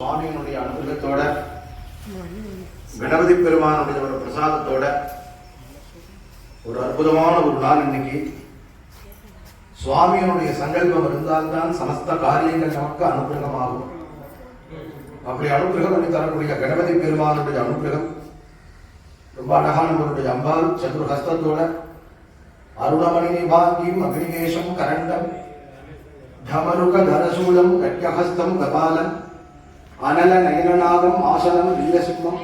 சுவாமியினுடைய அனுகிரகத்தோட கணபதி பெருமானுடைய ஒரு பிரசாதத்தோட ஒரு அற்புதமான ஒரு நாள் இன்னைக்கு. சுவாமியினுடைய சங்கல்பம் இருந்தால்தான் சமஸ்த காரியங்கள் நமக்கு அனுகிரகமாகும். அப்படி அனுகிரகம் பண்ணி தரக்கூடிய கணபதி பெருமானுடைய அனுகிரகம் ரொம்ப அழகான நம்மளுடைய அம்பாள் சதுர்ஹஸ்தத்தோட அருணமணி பாங்கியும் அக்னிகேஷம் கரண்டம் தமருக தனசூலம் கட்யஹஸ்தம் கபாலம் அனல நயனநாதம் ஆசனம் லிங்கசிம்மம்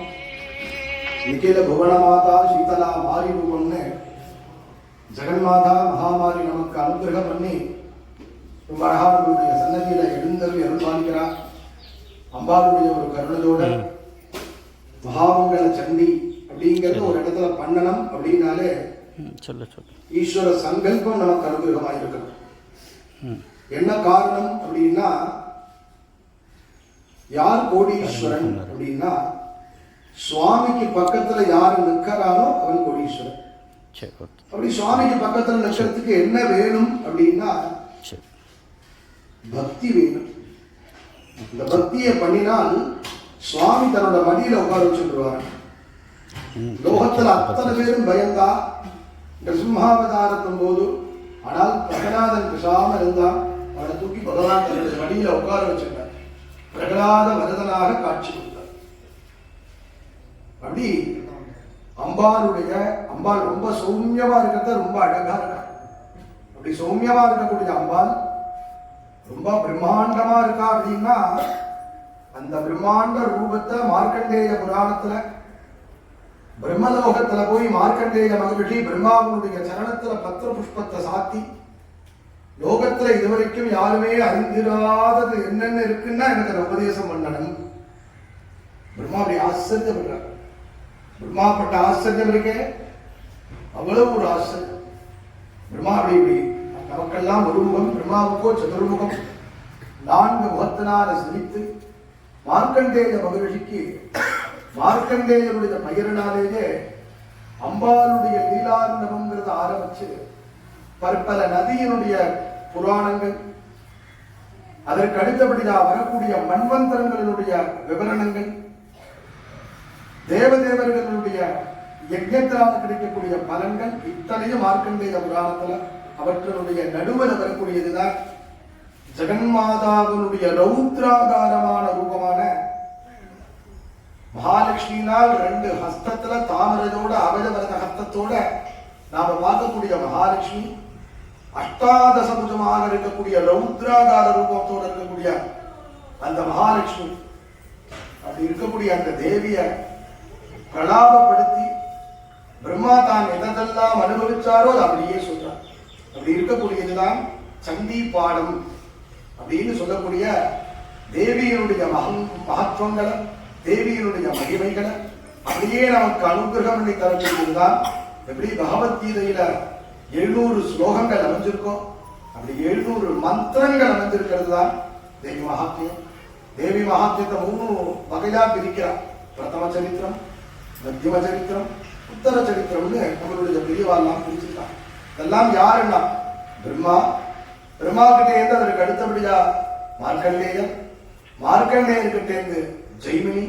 நிகில புவனமாதா சீதலா மாரி ரூபம்னு ஜெகன்மாதா மகாமாரி நமக்கு அனுகிரகம் பண்ணி ரொம்ப அழகாக நம்முடைய சன்னதியில எழுந்தருள் அருள்பாலிக்கிறார் அம்பாளுடைய ஒரு கருணதோட மகாமங்கல சண்டி அப்படிங்கிறது ஒரு இடத்துல பண்ணணும் அப்படின்னாலே சொல்ல சொல்ல. ஈஸ்வர சங்கல்பம் நமக்கு அனுகிரகமாக இருக்கணும் என்ன காரணம் அப்படின்னா யார் கோடீஸ்வரன் அப்படின்னா சுவாமிக்கு பக்கத்துல யார் நிற்கிறானோ அவன் கோடீஸ்வரன். அப்படி சுவாமிக்கு பக்கத்துல நிற்கிறதுக்கு என்ன வேணும் அப்படின்னா பக்தி வேணும். இந்த பக்தியை பண்ணினால் சுவாமி தன்னோட மடியில உட்கார வச்சுருவார். லோகத்துல அத்தனை பேரும் பயந்தா இந்த சிம்ஹாவதாரத்தின் போது ஆனால் பிரகலாதன் பேசாம இருந்தான் அவனை தூக்கி பகவான் தன்னுடைய மடியில உட்கார வச்சிருந்தார் பிரகலாத வரதனாக காட்சி கொடுத்தார். அப்படி அம்பாளுடைய அம்பாள் ரொம்ப சௌமியமா இருக்கிறத ரொம்ப அழகா இருக்கா? அப்படி சௌமியமா இருக்கக்கூடிய அம்பாள் ரொம்ப பிரம்மாண்டமா இருக்கா அப்படின்னா அந்த பிரம்மாண்ட ரூபத்தை மார்க்கண்டேய புராணத்துல பிரம்மலோகத்துல போய் மார்க்கண்டேய மகிழ்ச்சி பிரம்மாவனுடைய சரணத்துல பத்திர புஷ்பத்தை சாத்தி லோகத்துல இதுவரைக்கும் யாருமே அறிந்திராதது என்னென்ன இருக்குன்னா எனக்கு அதை உபதேசம் பண்ணணும். பிரம்மா அப்படி ஆச்சரியப்படுறார். பிரம்மா பட்ட ஆச்சரியம் இருக்கே. அவ்வளவு ஒரு ஆச்சரியம். பிரம்மா அப்படி இப்படி. நமக்கெல்லாம் ஒரு முகம் பிரம்மாவுக்கோ சதுர்முகம். நான்கு முகத்தினால சிரித்து மார்க்கண்டேய மகிழ்ச்சிக்கு மார்க்கண்டேயனுடைய பெயரினாலேயே அம்பாளுடைய லீலார்ணவங்கிறத ஆரம்பிச்சு பற்பல நதியினுடைய புராணங்கள். அதற்கு அடுத்தபடியாக வரக்கூடிய மண்வந்தரங்களினுடைய விவரணங்கள். தேவதேவர்களுடைய யஜ்ஞத்தினால் கிடைக்கக்கூடிய பலன்கள் இத்தனையும் மார்க்கண்டேய புராணத்துல அவற்றினுடைய நடுவில் வரக்கூடியதுதான் ஜெகன்மாதாவினுடைய ரௌத்ராதாரமான ரூபமான மகாலட்சுமியினால் ரெண்டு ஹஸ்தத்துல தாமரதோட அவயவரத ஹஸ்தத்தோட நாம பார்க்கக்கூடிய மகாலட்சுமி அஷ்டாதச புஜமாக இருக்கக்கூடிய ரௌத்ராகார ரூபத்தோடு இருக்கக்கூடிய அந்த மகாலட்சுமி அப்படி இருக்கக்கூடிய அந்த தேவிய பிரலாபப்படுத்தி பிரம்மா தான் எதெல்லாம் அனுபவிச்சாரோ அதை அப்படியே சொல்றார். அப்படி இருக்கக்கூடியதுதான் சந்தி பாடம் அப்படின்னு சொல்லக்கூடிய தேவியினுடைய மகம் மகத்துவங்களை தேவியினுடைய மகிமைகளை அப்படியே நமக்கு அனுகிரகம் பண்ணி தரக்கூடியதுதான் எப்படி பகவத்கீதையில எழுநூறு ஸ்லோகங்கள் அமைஞ்சிருக்கோம். அப்படி எழுநூறு மந்திரங்கள் அமைஞ்சிருக்கிறது தான் தேவி மகாத்மியம். தேவி மகாத்மியத்தை மூணு வகையா பிரிக்கிறார். பிரதம சரித்திரம் மத்தியம சரித்திரம் உத்தர சரித்திரம்னு நம்மளுடைய பெரியவாள்லாம் பிரிச்சிருக்காங்க. இதெல்லாம் யாருன்னா? பிரம்மா. பிரம்மா கிட்டே இருந்து அதற்கு அடுத்தபடியா மார்க்கண்டேயர் மார்க்கண்டேயர் ஜெய்மினி.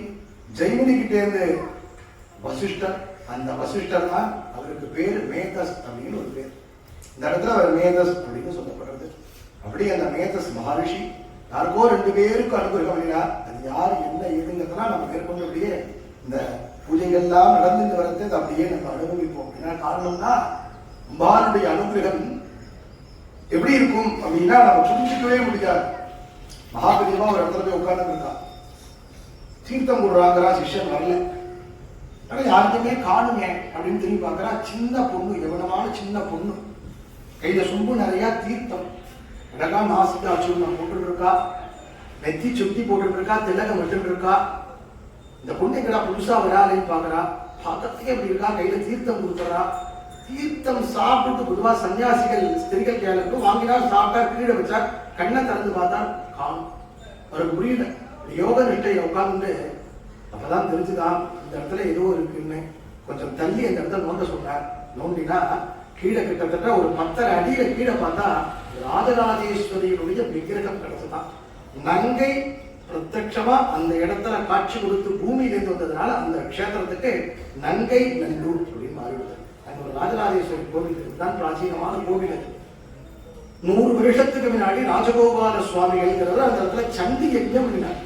ஜெய்மினி கிட்டே வசிஷ்டர் அந்த வசிஷ்டர் தான் அவருக்கு பேர் மேதஸ் அப்படின்னு ஒரு பேர். இந்த இடத்துல அவர் மேதஸ் அப்படின்னு சொல்லப்படுறது. அப்படி அந்த மேதஸ் மகரிஷி யாருக்கோ ரெண்டு பேருக்கும் அனுகிரகம் அப்படின்னா அது யார் என்ன ஏதுங்கிறதுலாம் நம்ம மேற்கொண்டு அப்படியே இந்த பூஜைகள்லாம் நடந்துட்டு வரது அப்படியே நம்ம அனுபவிப்போம். அப்படின்னா காரணம்னா அம்பாளுடைய அனுகிரகம் எப்படி இருக்கும் அப்படின்னா நம்ம புரிஞ்சுக்கவே முடியாது. மகாபலியமா ஒரு இடத்துல போய் உட்கார்ந்து இருக்கா. தீர்த்தம் போடுறாங்கிறா சிஷ்யன் வரல. ஆனால் யாருக்குமே காணுங்க அப்படின்னு திரும்பி பார்க்குறா சின்ன பொண்ணு எவ்வளவான சின்ன பொண்ணு. கையில சொம்பு நிறைய தீர்த்தம். அழகா நாசிக்கு அச்சுவனம் போட்டுட்டு இருக்கா நெத்தி சுத்தி போட்டுட்டு இருக்கா திலகம் விட்டுட்டு இருக்கா இந்த பொண்ணு எங்கடா புதுசா வராதுன்னு பாக்குறா பார்க்கறதுக்கே எப்படி இருக்கா கையில தீர்த்தம் கொடுத்துறா தீர்த்தம் சாப்பிட்டு பொதுவா சன்னியாசிகள் ஸ்திரிகள் கேளுக்கு வாங்கினா சாப்பிட்டா கீழே வச்சா கண்ணை திறந்து பார்த்தா காணும். அவருக்கு புரியல. யோக நிட்டையை உட்காந்து அப்பதான் தெரிஞ்சுதான் இந்த இடத்துல ஏதோ கொஞ்சம் தள்ளி அந்த இடத்துல நோண்ட சொன்னார் நோண்டினா கீழே கிட்டத்தட்ட ஒரு பத்தரை அடியில கீழே பார்த்தா ராஜராஜேஸ்வரியினுடைய விக்கிரகம் கிடைச்சதான் நங்கை பிரத்யட்சமா அந்த இடத்துல காட்சி கொடுத்து பூமியிலிருந்து வந்ததுனால அந்த க்ஷேத்திரத்துக்கு நங்கை நல்லூர் அப்படின்னு மாறிவிடுது அங்க ஒரு ராஜராஜேஸ்வரி கோவில் தான் பிராச்சீனமான கோவில் அது. நூறு வருஷத்துக்கு முன்னாடி ராஜகோபால சுவாமிகள்ங்கிறது அந்த இடத்துல சண்டி யஜ்ஞம் பண்ணினார்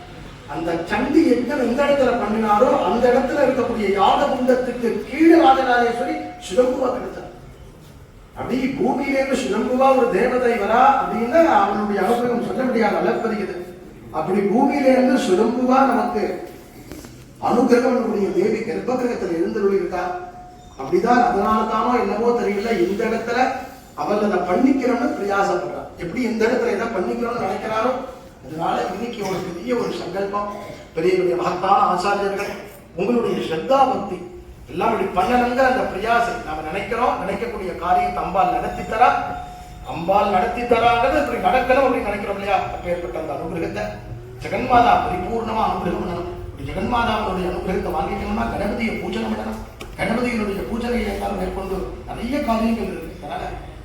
அந்த சண்டி யஜ்ஞம் எந்த இடத்துல பண்ணினாரோ அந்த இடத்துல இருக்கக்கூடிய யாக குண்டத்துக்கு கீழே ராஜராஜேஸ்வரி சுதம்புவா கிடைத்தார். அப்படி பூமியிலேருந்து சுதம்புவா ஒரு தேவதை வரா அப்படின்னு அவனுடைய அனுபவம் சொல்ல முடியாத அளப்பதிக்குது அப்படி பூமியிலேருந்து சுதம்புவா நமக்கு அனுகிரகம் பண்ணக்கூடிய தேவி கர்ப்பகிரகத்தில் எழுந்தருளி இருக்கா அப்படிதான் அதனால தானோ என்னவோ தெரியல. இந்த இடத்துல அவள் அதை பண்ணிக்கிறோம்னு பிரயாசப்படுறான் எப்படி இந்த இடத்துல எதை பண்ணிக்கிறோம்னு நினைக்கிறாரோ அதனால இன்னைக்கு ஒரு பெரிய ஒரு சங்கல்பம். பெரிய பெரிய மகத்தான ஆச்சாரியர்கள் உங்களுடைய ஸ்ரத்தா பக்தி எல்லாம் இப்படி பண்ணணுங்க அந்த பிரியாசை நாம நினைக்கிறோம். நினைக்கக்கூடிய காரியத்தை அம்பாள் நடத்தி தரா அம்பாள் நடத்தி தராங்கிறது இப்படி நடக்கணும் அப்படின்னு நினைக்கிறோம் இல்லையா? அப்பேற்பட்ட அந்த அனுகிரகத்தை. ஜெகன்மாதா பரிபூர்ணமா அனுகிரகம் பண்ணணும். இப்படி ஜெகன்மாதாவுடைய அனுகிரகத்தை வாங்கிக்கணும்னா கணபதியை பூஜனை பண்ணணும். கணபதியினுடைய பூஜனையை எல்லாம் மேற்கொண்டு நிறைய காரியங்கள் இருக்கு. அதனால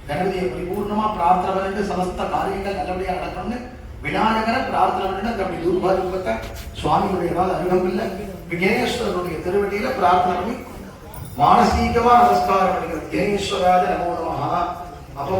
கணபதியை பரிபூர்ணமா பிரார்த்தனை பண்ணிட்டு சமஸ்த காரியங்கள் நல்லபடியாக நடக்கணும்னு விநாயகர பிரார்த்தனை பண்ணிட்டு அந்த அப்படி சுவாமியுடைய அருகம் இல்லை விக்னேஸ்வரனுடைய திருவடியில பிரார்த்தனை பண்ணி மானசீகமா நமஸ்காரம் பண்ணிக்கிறது விக்னேஸ்வராஜ நமோ நமஹா. அப்போ